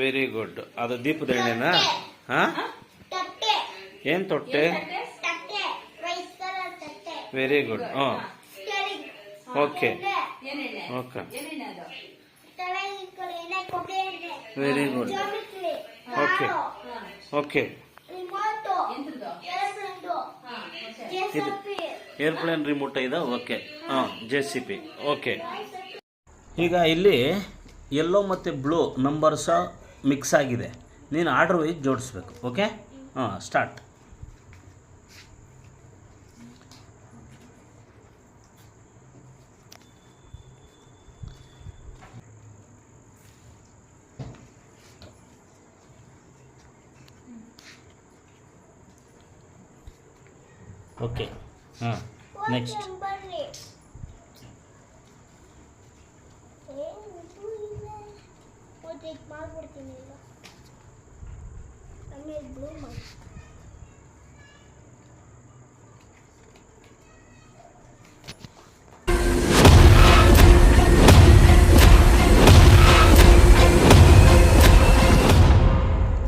Very good ಅದು ದೀಪದ ಎಣ್ಣೆನಾ? ಹಾಂ? ತಟ್ಟೆ. ಏನು ತೊಟ್ಟೆ? ತಟ್ಟೆ? ರೈಸ್ ಕಲರ್ ತಟ್ಟೆ. Very good okay okay very good okay okay airplane remote ಇದೆ ಓಕೆ ಹಾಂ ಜೆ ಸಿ ಪಿ ಓಕೆ ಈಗ ಇಲ್ಲಿ ಯೆಲ್ಲೋ ಮತ್ತು ಬ್ಲೂ ನಂಬರ್ಸ ಮಿಕ್ಸ್ ಆಗಿದೆ. ನೀನು ಆರ್ಡರ್ ವೈಸ್ ಜೋಡಿಸ್ಬೇಕು ಓಕೆ ಹಾಂ ಸ್ಟಾರ್ಟ್ ಓಕೆ ಹಾಂ ನೆಕ್ಸ್ಟ್ ಬರ್ಲಿ ಏನು ಇದು ಇಲ್ಲ ಓಕೆ ಮಾಡ್ಬಿಡ್ತೀನಿ ಈಗ ಆಮೇಲೆ ಬ್ಲೂ ಮಾಡಿ